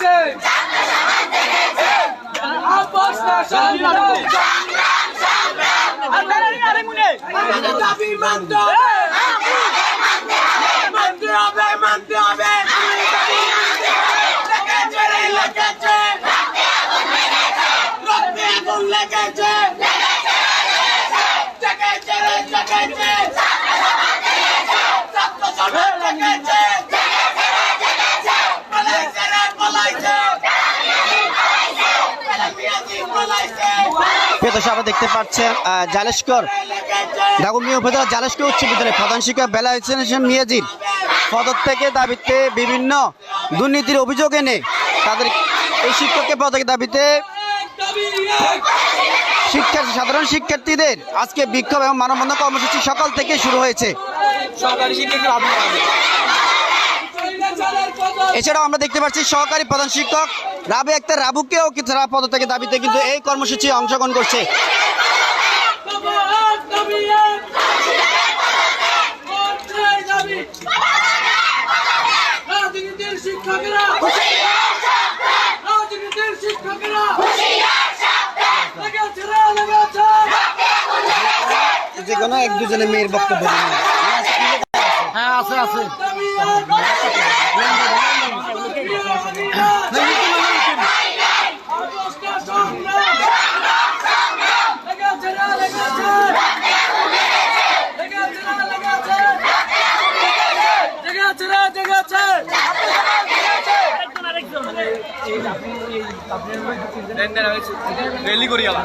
জেগেছে আপোষ না সংগ্রাম দাবি মানতে হবে মানতে হবে মানতে হবে লেগেছে রে লেগেছে রক্তে আগুন লেগেছে জেগেছে রে জেগেছে ছাত্র সমাজ লেগেছে পালাইছে রে পালাইছে মিয়াজি পালাইছে দর্শক দেখতে পাচ্ছেন জালেশকর লেগেছে উপজেলা জালেশকর উচ্চ বিদ্যালয়ের প্রধান শিক্ষক বেলা হোসেন মিয়াজির পদত্যাগের দাবিতে বিভিন্ন দুর্নীতির অভিযোগ এনে তাদের এই শিক্ষকের পদত্যাগের দাবিতে শিক্ষার্থী সাধারণ শিক্ষার্থীদের আজকে বিক্ষোভ এবং মানববন্ধন কর্মসূচি সকাল থেকে শুরু হয়েছে সরকারি শিক্ষকের আবির স্বৈরাচারের পতন এছাড়াও আমরা দেখতে পাচ্ছি সহকারী প্রধান শিক্ষক রাবে আক্তার রাবুকেও তারা পদত্যাগের দাবিতে কিন্তু এই কর্মসূচি অংশগ্রহণ করছে যে কোনো এক দুজনে মেয়ের বক্তব্য। হ্যাঁ আছে আছে। দাবি এক অবস্থা সংগ্রাম লেগেছে রে লেগেছে লেগেছে রে লেগেছে জেগেছে রে জেগেছে রেলি করি গেলাম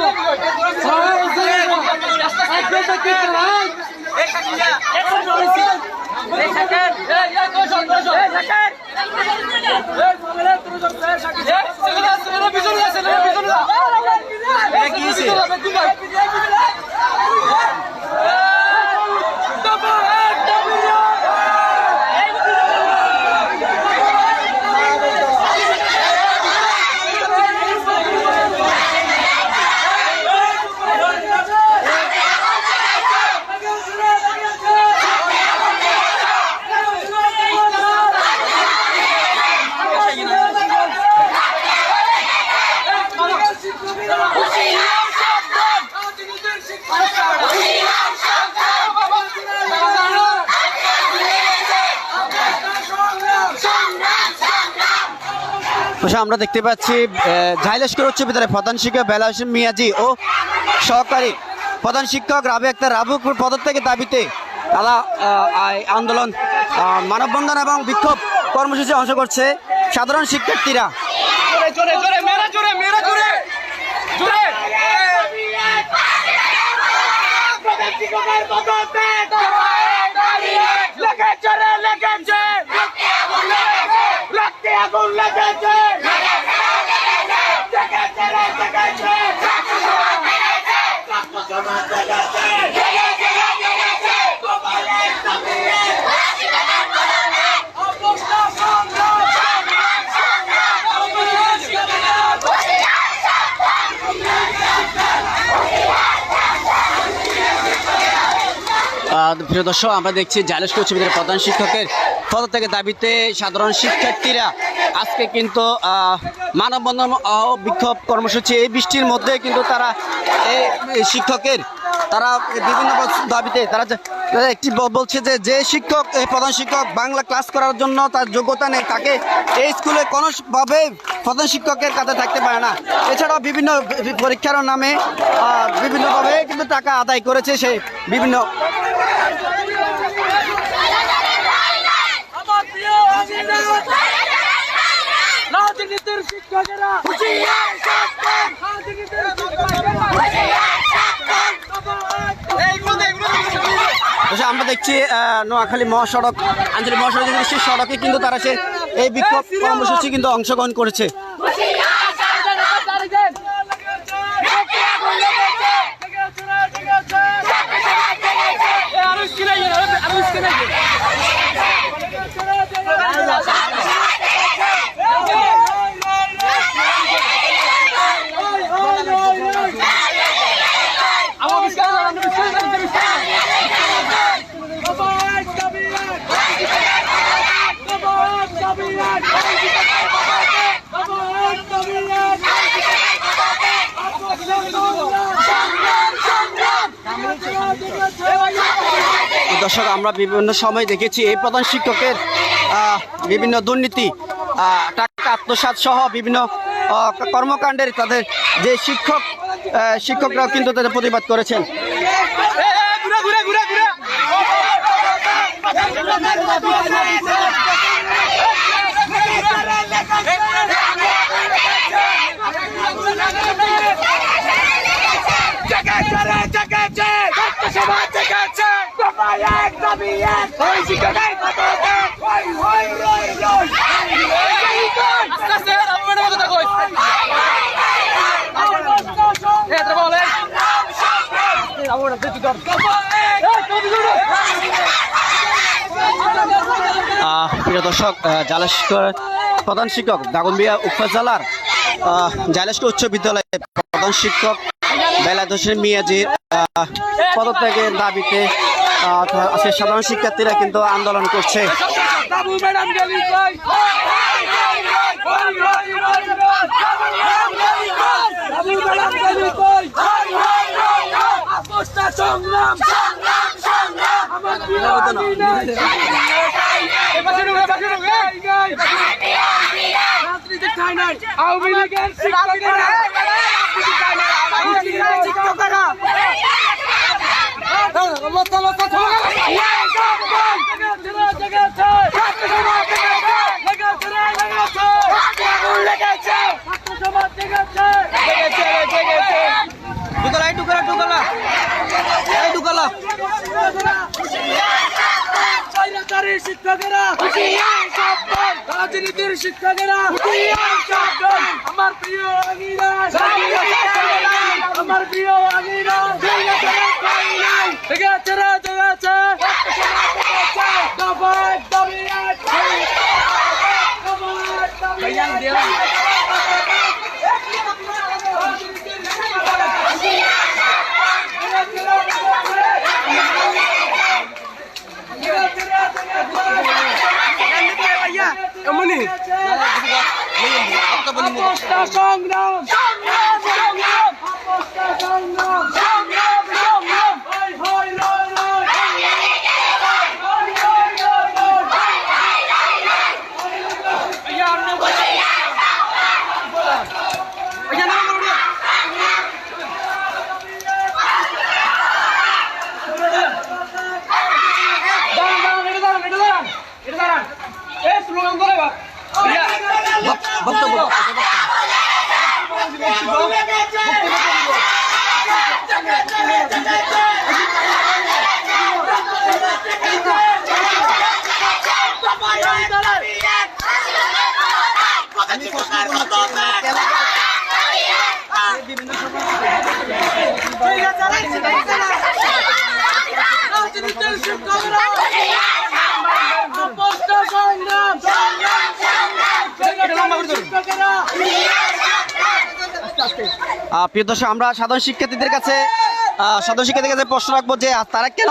আমরা দেখতে পাচ্ছি ঝাইলেশকর উচ্চ বিদ্যালয়ের প্রধান শিক্ষক বেলা মিয়াজি ও সহকারী প্রধান শিক্ষক রাবে আক্তার রাবুকুর পদত্যাগের দাবিতে তারা আন্দোলন মানববন্ধন এবং বিক্ষোভ কর্মসূচি অংশ করছে সাধারণ শিক্ষার্থীরা। লেগেছে রে লেগেছে রক্তে আগুন লেগেছে জেগেছে রে জেগেছে ছাত্র সমাজ জেগেছে সবার এক দাবি এক। অবস্থা সংগ্রাম আহ, প্রিয় দর্শক, আমরা দেখছি জালেশ উচ্চ বিদ্যালয়ের প্রধান শিক্ষকের পদত্যাগের দাবিতে সাধারণ শিক্ষার্থীরা আজকে কিন্তু মানববন্ধন বিক্ষোভ কর্মসূচি এই বৃষ্টির মধ্যে কিন্তু তারা এই শিক্ষকের, তারা বিভিন্ন দাবিতে তারা একটি বলছে যে যে শিক্ষক প্রধান শিক্ষক বাংলা ক্লাস করার জন্য তার যোগ্যতা নেই, তাকে এই স্কুলে কোনোভাবে প্রধান শিক্ষকের কাছে থাকতে পারে না। এছাড়াও বিভিন্ন পরীক্ষার নামে বিভিন্নভাবে কিন্তু টাকা আদায় করেছে সে বিভিন্ন আমার প্রিয় হাসিনা আচ্ছা আমরা দেখছি নোয়াখালী মহাসড়ক, আঞ্চলিক মহাসড়ক সেই সড়কে কিন্তু তারা সে এই বিক্ষোভ কর্মসূচি কিন্তু অংশগ্রহণ করেছে। দর্শক, আমরা বিভিন্ন সময় দেখেছি এই প্রধান শিক্ষকের বিভিন্ন দুর্নীতি টাকা আত্মসাত সহ বিভিন্ন কর্মকাণ্ডের তাদের যে শিক্ষক শিক্ষকরাও কিন্তু তাদের প্রতিবাদ করেছেন। আহ, প্রিয় দর্শক জালেশ্বর প্রধান শিক্ষক দাগনবিয়া উপজেলার আহ, জালেশ্বর উচ্চ বিদ্যালয়ের প্রধান শিক্ষক বেলাদ হোসেন মিয়াজির আহ, পদত্যাগের দাবিতে সাধারণ শিক্ষার্থীরা কিন্তু আন্দোলন করছে গেলি কই বাবু ম্যাডাম গেলি কই আপোষটা সংগ্রাম সংগ্রাম সংগ্রাম আমার প্রিয় আমিনাই এবারে ঢুকে এবারে ঢুকে রাজনীতি খাই নাই আওয়ামী লীগের শিক্ষকেরা আওয়ামী লীগের শিক্ষকেরা লতা লতা টুকালা এই টুকালা টুকালা এই টুকালা শিক্ষকেরা রাজনীতির শিক্ষকেরা আমার প্রিয় আমার প্রিয় আছে রে এক। দফা এক, দাবি এক। আপোষটা সংগ্রাম। সংগ্রাম সংগ্রাম। সংগ্রাম সংগ্রাম হই হই লই লই হই হই লই লই দাঁড়ান দাঁড়ান এটা দাঁড়ান এটা দাঁড়ান এটা দাঁড়ান এই স্লোগান করে বা বক্তব্য রাজনীতির শিক্ষকরা আপোষটা সংগ্রাম শিক্ষকেরা আহ, প্রিয় দর্শক আমরা সাধারণ শিক্ষার্থীদের কাছে সাধারণ শিক্ষার্থীদের কাছে প্রশ্ন রাখব যে তারা কেন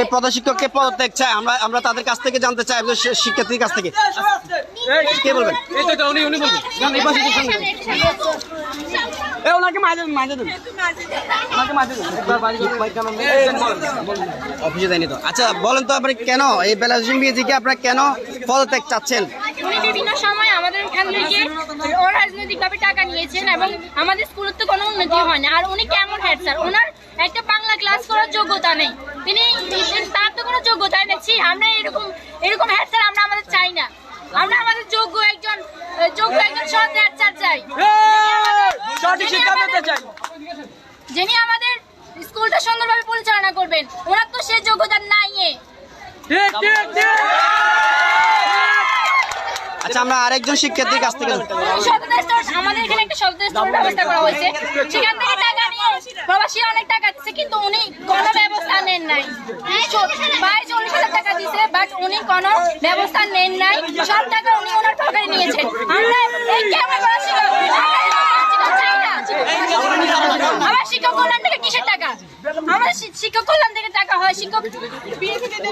এই প্রধান শিক্ষককে পদত্যাগ চায়? আমরা আমরা তাদের কাছ থেকে জানতে চাই একজন শিক্ষার্থীর কাছ থেকে। কে বলবেন? অফিসে দেয়নি তো। আচ্ছা বলেন তো আপনি কেন এই আপনারা কেন পদত্যাগ চাচ্ছেন? উনি বিভিন্ন সময় আমাদের এখান থেকে অরাজনৈতিকভাবে টাকা নিয়েছেন এবং আমাদের স্কুলের তো কোনো উন্নতি হয় না। আর উনি কেমন হেড স্যার ওনার একটা বাংলা ক্লাস করার যোগ্যতা নেই। তিনি তার তো কোনো যোগ্যতা দেখছি আমরা এরকম এরকম হেড স্যার আমরা আমাদের চাই না। আমরা আমাদের যোগ্য একজন যোগ্য একজন সৎ হেড স্যার চাই। সঠিক শিক্ষা পেতে চাই। যিনি আমাদের স্কুলটা সুন্দরভাবে পরিচালনা করবেন ওনার তো সে যোগ্যতা নাই ঠিক ঠিক ঠিক। আচ্ছা আমরা আরেকজন শিক্ষার্থীর কাছ থেকে আমাদের এখানে একটা ব্যবস্থা করা হয়েছে। সেখান থেকে টাকা নিয়ে প্রবাসী অনেক টাকা দিচ্ছে কিন্তু উনি কোনো ব্যবস্থা নেন নাই। বাইশ চল্লিশ হাজার টাকা দিছে বাট উনি কোনো ব্যবস্থা নেন নাই। সব টাকা উনি ওনার পকেটে নিয়েছেন। আমরা এই কেমন করা শিক্ষক শিক্ষক চাই না। আমার শিক্ষক কল্যাণ থেকে কিসের টাকা? আমার শিক্ষক কল্যাণ থেকে টাকা হয় শিক্ষক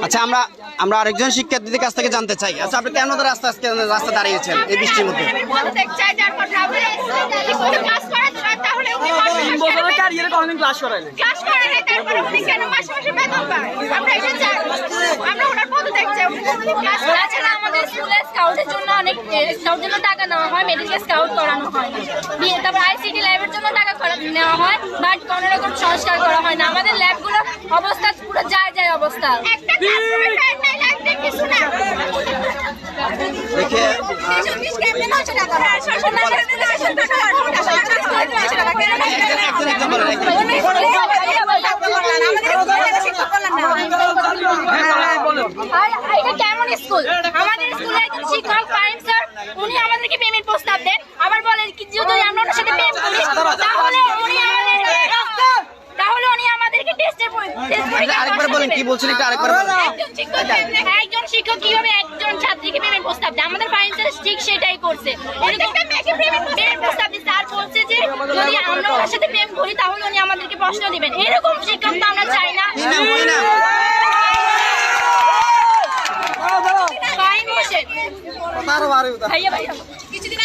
আচ্ছা আমরা আমরা আরেকজন শিক্ষার্থীদের কাছ থেকে জানতে চাই। আচ্ছা আপনি কেন রাস্তা আজকে রাস্তা দাঁড়িয়েছেন এই বৃষ্টির মধ্যে? আমি বলতে চাই যার কথা আমরা স্কুলে ক্লাস করাতে না তাহলে উনি মাসে মাসে কেন বেতন- ক্যারিয়ারে কোনদিন ক্লাস করাইলেন ক্লাস করে তারপরে উনি কেন মাসে মাসে বেতন পায় আমরা এটা চাই আমরা ওনার উনি কোনোদিন ক্লাস তাছাড়া আমাদের স্কুলে স্কাউটের জন্য অনেক স্কাউটের জন্য টাকা নেওয়া হয় মেডিকেল স্কাউট করানো হয় দিয়ে তারপর আইসিটি ল্যাবের জন্য টাকা নেওয়া হয় বাট কোনো রকম সংস্কার করা হয় না আমাদের ল্যাবগুলো অবস্থা পুরো যায় যায় অবস্থা একটা ক্লাসরুমে ফ্যান নাই লাগবে কিছু না। দেখে একজন একজন বলেন একজন। আর এটা কেমন স্কুল আমাদের স্কুলে শিক্ষক ফাইন স্যার উনি আমাদেরকে পেমেন্ট প্রস্তাব দেন আবার বলেন কি যদি আমরা ওনার সাথে পেমেন্ট করি তাহলে উনি আমাদেরকে তাহলে উনি আমাদেরকে টেস্টের আরেকবার বলেন কি একটু আরেকবার একজন শিক্ষক কীভাবে প্রস্তাব দেয়। আমাদের ফাইন্যান্স ঠিক সেটাই করছে। পেমেন্ট প্রস্তাব দিচ্ছে। আর বলছে যে যদি আমরা ওনার সাথে প্রেম করি তাহলে উনি আমাদেরকে প্রশ্ন দিবেন। এরকম শিক্ষক তো আমরা চাই না। ভাইয়া ভাইয়া। কিছুদিন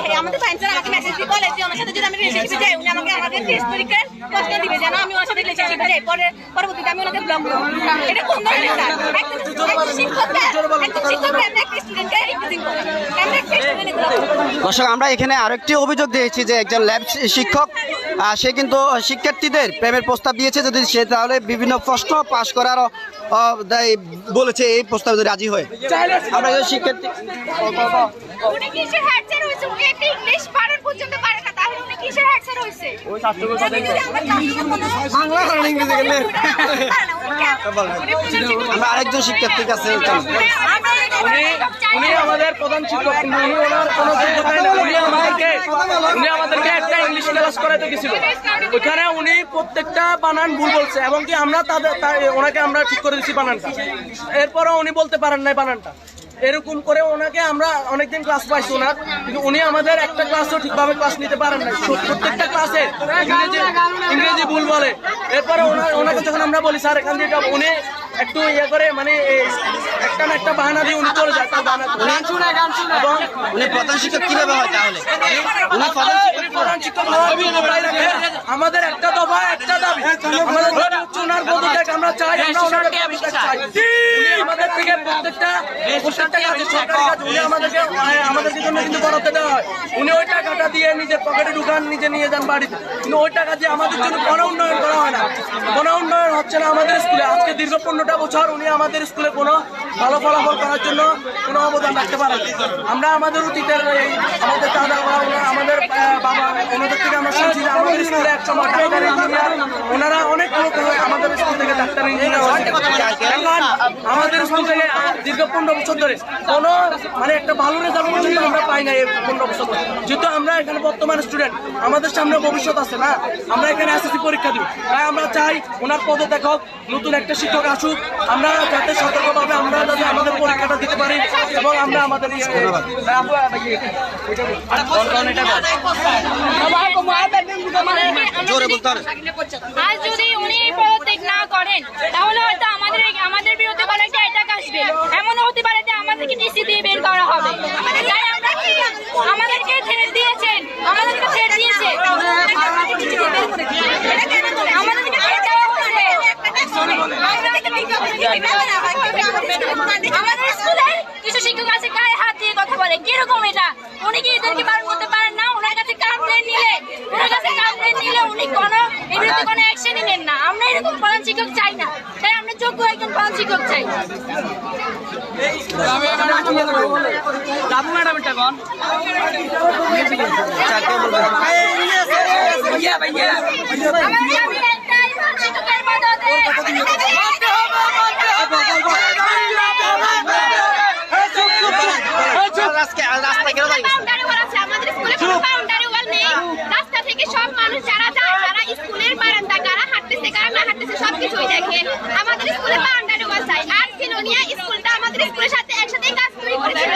আগে আমাদের ফাইন্যান্সার আমাকে মেসেজ দিয়ে বলে যে ওনার সাথে যদি আমি রিলেশনশিপে যাই উনি আমাকে আমাদের টেস্ট পরীক্ষার প্রশ্ন দিবে যেন আমি ওনার সাথে রিলেশনশিপে যাই পরে পরবর্তীতে আমি ওনাকে ব্লক করব এটা কোন ধরনের স্যার একজন একজন একজন শিক্ষককে আমরা একটা স্টুডেন্টকে রিপ্রেজেন্ট করি আমরা একটা স্টুডেন্ট এগুলো করি। দর্শক আমরা এখানে আরেকটি অভিযোগ দিয়েছি যে একজন ল্যাব শিক্ষক সে কিন্তু শিক্ষার্থীদের প্রেমের প্রস্তাব দিয়েছে। যদি সে তাহলে বিভিন্ন প্রশ্ন পাশ করার বলেছে এই প্রস্তাবে রাজি হয়ে। আমরা শিক্ষার্থী উনি কিসের হয়েছে? উনি একটা ইংলিশ পারেন পর্যন্ত পারে না তাহলে উনি কিসের স্যার হয়েছে? বাংলা আর ইংরেজি গেলে আমরা আরেকজন শিক্ষার্থীর কাছে উনি আমাদের প্রধান শিক্ষক কিন্তু উনি ওনার কোনো যোগ্যতাই নেই উনি আমাদেরকে উনি আমাদেরকে একটা ইংলিশ ক্লাস করাতে গেছিল। ওইখানে উনি প্রত্যেকটা বানান ভুল বলছে এবং কি আমরা তাদের ওনাকে আমরা ঠিক করে দিচ্ছি বানানটা। এরপরও উনি বলতে পারেন নাই বানানটা। এরকম করে ওনাকে আমরা অনেকদিন ক্লাস পাইছি ওনার কিন্তু উনি আমাদের একটা ক্লাসও ঠিকভাবে ক্লাস নিতে পারেন না প্রত্যেকটা ক্লাসে ইংরেজি ইংরেজি ভুল বলে। এরপরে ওনার ওনাকে যখন আমরা বলি স্যার এখান থেকে যাব", উনি একটু ইয়ে করে মানে একটা না একটা বাহানা দিয়ে উনি চলে যায় তার বাহানা এবং উনি প্রধান শিক্ষক কীভাবে হয় তাহলে? উনি প্রধান শিক্ষক প্রধান শিক্ষক। আমাদের একটা দফা একটা দাবি। আমাদের যদি উচ্চ ওনার আমরা চাই আমরা ওনার চাই? আমাদের থেকে প্রত্যেকটা প্রত্যেকটা কাজে সরকারি কাজ উনি আমাদেরকে আমাদের জন্য কিন্তু বরাদ্দ দেওয়া হয়। উনি ওই টাকাটা দিয়ে নিজের পকেটে ঢুকান নিজে নিয়ে যান বাড়িতে। কিন্তু ওই টাকা দিয়ে আমাদের জন্য কোনো উন্নয়ন করা হয় না। কোনো উন্নয়ন হচ্ছে না আমাদের স্কুলে। আজকে দীর্ঘ পনেরোটা বছর উনি আমাদের স্কুলে কোনো ভালো ফলাফল করার জন্য কোনো অবদান রাখতে পারেন আমরা আমাদের অতীতের এই আমাদের দাদা আমাদের বাবা, ওনাদের থেকে আমরা শুনছি যে আমাদের স্কুলে এক ডাক্তার ইঞ্জিনিয়ার, ওনারা অনেক লোক আমাদের স্কুল থেকে ডাক্তার ইঞ্জিনিয়ার আমাদের স্কুল থেকে দীর্ঘ পনেরো বছর ধরে কোনো মানে একটা ভালো রেজাল্ট পর্যন্ত আমরা পাই না এই পনেরো বছর ধরে। যেহেতু আমরা এখানে বর্তমান স্টুডেন্ট আমাদের সামনে ভবিষ্যৎ আছে না? আমরা এখানে এসএসসি পরীক্ষা দিই তাই আমরা চাই ওনার পদত্যাগ হোক, নতুন একটা শিক্ষক আসুক। আমরা যাতে সতর্কভাবে আমরা যাতে আমাদের পরীক্ষাটা দিতে পারি এবং আমরা আমাদের ইয়ে- হবে। আজ যদি উনি পদত্যাগ না করেন তাহলে হয়তো আমাদের আমাদের বিরুদ্ধে কোনো একটা অ্যাটাক আসবে। এমনও হতে পারে যে আমাদেরকে ডিসি দিয়ে বের করা হবে তাই আমরা আমাদেরকে থ্রেট দিয়েছেন আমাদেরকে থ্রেট দিয়েছে আমাদেরকে থ্রেট দেওয়া হয়েছে আমাদের স্কুলে কিছু শিক্ষক আছে গায়ে হাত দিয়ে কথা বলে কীরকম এটা? উনি কি এদেরকে বারণ করতে পারেন না? ওনার কাছে কমপ্লেন নিলে ওনার কাছে কমপ্লেন নিলে উনি কোনো এর বিরুদ্ধে কোনো অ্যাকশনই নেন না। আমরা এরকম প্রধান শিক্ষক চাই না। তাই আমরা যোগ্য একজন প্রধান শিক্ষক চাই। দাদু ম্যাডাম এটা কোন আচ্ছা, কে বলবেন? আমার আমি একটাই প্রধান শিক্ষক বাউন্ডারি ওয়াল আছে আমাদের স্কুলে কোনো বাউন্ডারি ওয়াল নেই। রাস্তা থেকে সব মানুষ যারা যায় যারা স্কুলের বারান্দা কারা হাঁটতেছে কারা না হাঁটতেছে সবকিছুই দেখে। আমাদের স্কুলে ওয়াল চাই। আর সিলোনিয়া স্কুলটা আমাদের স্কুলের সাথে একসাথে কাজ তৈরি করেছিল।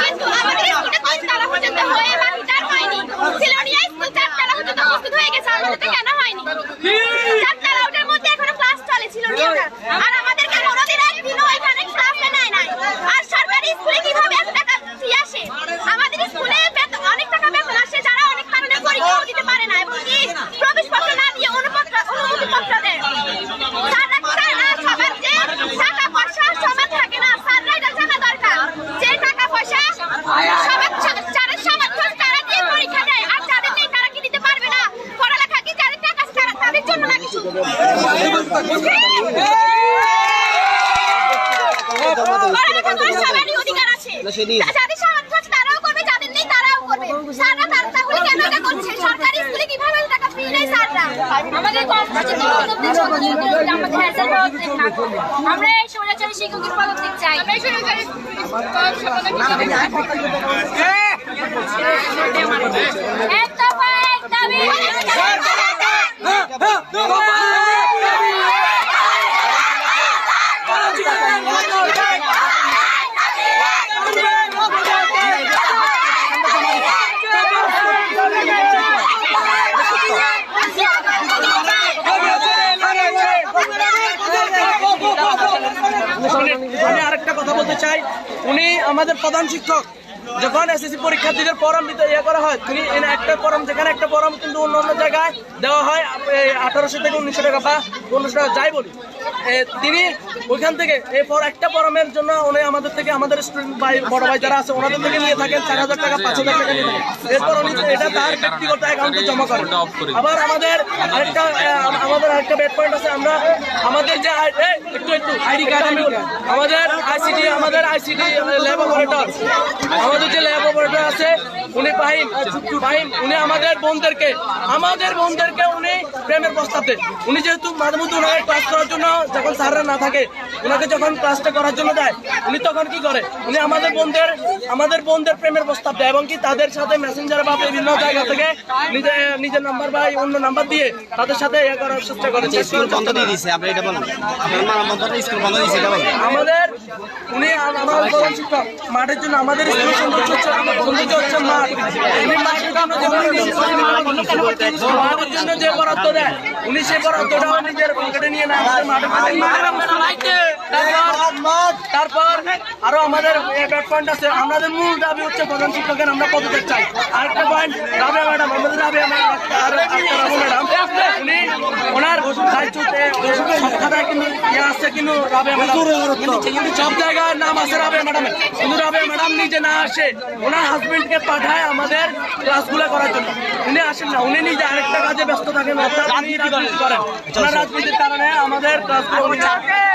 কিন্তু আমাদের স্কুলটা তিনতলা পর্যন্ত হয়ে বাকিটা হয়নি। সিলোনিয়া স্কুল চার চারতলা পর্যন্ত প্রস্তুত হয়ে গেছে আমাদের কেন হয়নি? চার চারতলা ওটার মধ্যে এখনও ক্লাস চলে সিলোনিয়াটা। আর আমাদের 些例。চাই, উনি আমাদের প্রধান শিক্ষক। যখন এসএসসি পরীক্ষার্থীদের ফর্ম দিতে ইয়ে করা হয়, তিনি একটা ফর্ম, যেখানে একটা ফর্ম কিন্তু অন্য অন্য জায়গায় দেওয়া হয় আঠারোশো থেকে উনিশশো টাকা বা পনেরোশো টাকা, যাই বলি। তিনি ওইখান থেকে এই পর একটা ফর্মের জন্য উনি আমাদের থেকে, আমাদের স্টুডেন্ট ভাই, বড় ভাই যারা আছে, ওনাদের থেকে নিয়ে থাকেন চার হাজার টাকা, পাঁচ হাজার টাকা নিয়ে থাকেন। এরপর উনি এটা তার ব্যক্তিগত অ্যাকাউন্টে জমা করেন। আবার আমাদের আরেকটা আমাদের আরেকটা ব্যাড পয়েন্ট আছে, আমরা আমাদের যে একটু একটু আইডি কার্ড আমাদের আইসিডি আমাদের আইসিডি ল্যাব অপারেটর আমাদের যে ল্যাব অপারেটর আছে, উনি পাহিম পাহিম উনি আমাদের বোনদেরকে আমাদের বোনদেরকে উনি প্রেমের প্রস্তাব দেন। উনি যেহেতু মাঝে মধ্যে ওনাকে ক্লাস করার জন্য যখন স্যাররা না থাকে ওনাকে যখন ক্লাসটা করার জন্য দেয় উনি তখন কি করে? উনি আমাদের বোনদের আমাদের বোনদের প্রেমের প্রস্তাব দেয় এবং কি তাদের সাথে মেসেঞ্জার বা বিভিন্ন জায়গা থেকে নিজের নিজের নাম্বার বা অন্য নাম্বার দিয়ে তাদের সাথে ইয়ে করার চেষ্টা করে। স্কুল বন্ধ দিয়ে দিয়েছে আপনি এটা বলেন। আপনার স্কুল বন্ধ দিয়েছে এটা বলেন। আমাদের উনি আম- আমার প্রধান শিক্ষক। মাঠের জন্য আমাদের স্কুলের সৌন্দর্য হচ্ছে সৌন্দর্য হচ্ছে মাঠ উনি মাঠের জন্য যে বরাদ্দ- দেয় উনি সেই বরাদ্দটাও নিজের পকেটে নিয়ে না আমাদের মাঠে। তারপর আরও আমাদের পয়েন্ট আছে। আমাদের মূল দাবি হচ্ছে প্রধান শিক্ষকের আমরা পদত্যাগ চাই। আরেকটা পয়েন্ট রাবিয়া ম্যাডাম আমাদের রাবিয়া ম্যাডাম উনি ওনার দায়িত্বতে সব কিন্তু ইয়ে আছে কিন্তু রাবিয়া ম্যাডাম। কিন্তু সব জায়গায় নাম আছে রাবিয়া ম্যাডাম কিন্তু রাবিয়া ম্যাডাম নিজে না আসে ওনার হাজবেন্ডকে পাঠায় আমাদের ক্লাসগুলো করার জন্য। উনি আসেন না উনি নিজে আরেকটা কাজে ব্যস্ত থাকেন অর্থাৎ রাজনীতি করেন। ওনার রাজনীতির কারণে আমাদের ক্লাসগুলো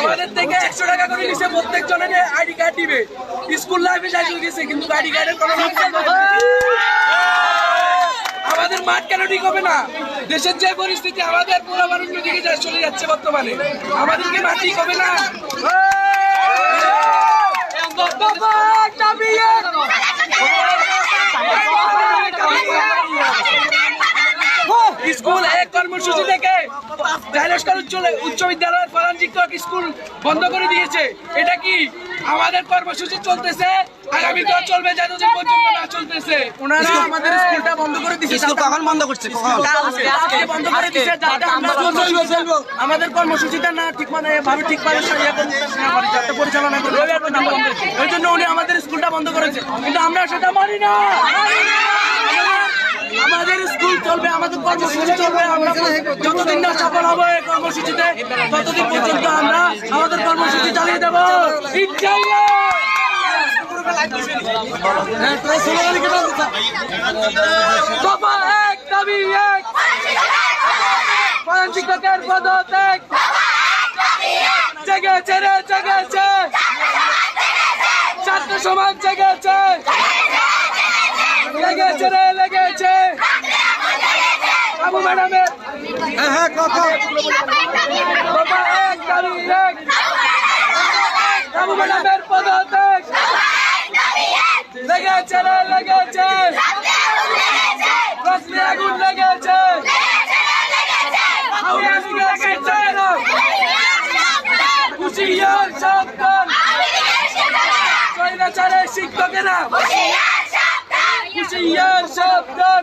আমাদের থেকে একশো টাকা করে নিছে প্রত্যেক জনের আইডি কার্ড দিবে। স্কুল লাইফে যাই গেছে কিন্তু আইডি কার্ডের কোনো আমাদের মাঠ কেন ঠিক হবে না? দেশের যে পরিস্থিতি আমাদের পুরো মানুষ দিকে যা চলে যাচ্ছে বর্তমানে। আমাদেরকে মাঠ ঠিক হবে না? স্কুল এক কর্মসূচি থেকে জাইলস্কর উচ্চ উচ্চ বিদ্যালয়ের প্রধান শিক্ষক স্কুল বন্ধ করে দিয়েছে। এটা কি আমাদের কর্মসূচি চলতেছে? আগামীতেও চলবে যতদিন পর্যন্ত না চলতেছে? ওনারা আমাদের স্কুলটা বন্ধ করে দিয়েছে। স্কুল কখন বন্ধ করছে? কখন? আজকে বন্ধ করে দিয়েছে যাতে আমরা আমাদের কর্মসূচিটা না ঠিক মানে ভাবে ঠিক ভাবে ইয়ে করতে না পারি, যাতে পরিচালনা করতে পারি। ওই জন্য উনি আমাদের স্কুলটা বন্ধ করেছে। কিন্তু আমরা সেটা মানি না। আমাদের স্কুল চলবে, আমাদের কর্মসূচি চলবে যতদিন না সফল হবে এই কর্মসূচিতে, ততদিন পর্যন্ত আমরা আমাদের কর্মসূচি চালিয়ে দেবো। জেগেছে ছাত্র সমাজ জেগেছে। আবু ম্যাডামের। দফা এক দাবি এক। আবু ম্যাডামের পদত্যাগ। লেগেছে লেগেছে। রশ্মি আগুন লেগেছে। লেগেছে না হুশিয়ার সাবধান।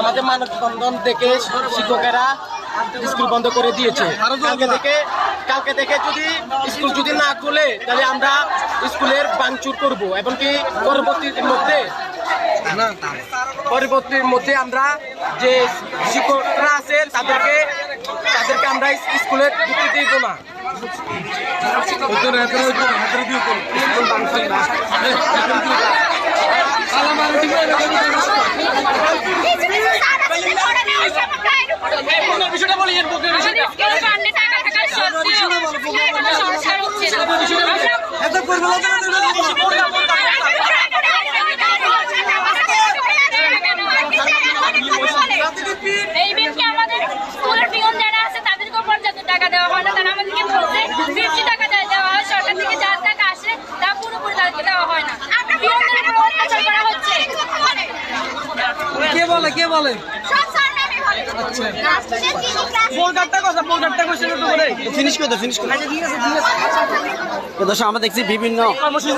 আমাদের মানববন্ধন থেকে শিক্ষকেরা স্কুল বন্ধ করে দিয়েছে। কালকে থেকে কালকে থেকে যদি স্কুল যদি না খুলে তাহলে আমরা স্কুলের বাংচুর করব। এমনকি পরবর্তীর মধ্যে পরবর্তীর মধ্যে আমরা যে শিক্ষকরা আছে তাদেরকে তাদেরকে আমরা স্কুলে ঢুকতে দিব না। বিষয়টা বলি এর পক্ষে আমাদের স্কুলে ফান্ডে টাকা থাকা সত্ত্বেও কোনো সংস্কার হচ্ছে না। এই বিলকে আমাদের স্কুলের পিয়ন যারা আছে তাদেরকে পর্যাপ্ত টাকা দেওয়া হয় না তারা আমাদেরকে বলছে ফিফটি টাকা দেয় দেওয়া হয় সরকার থেকে যার টাকা আসে তা পুরোপুরি তাদেরকে দেওয়া হয় না পিয়নদের উপর অত্যাচার করা হচ্ছে কে বলে কে বলে আচ্ছা। ফিনিশ করে। ফিনিশ করে দর্শক আমরা দেখছি বিভিন্ন কর্মসূচি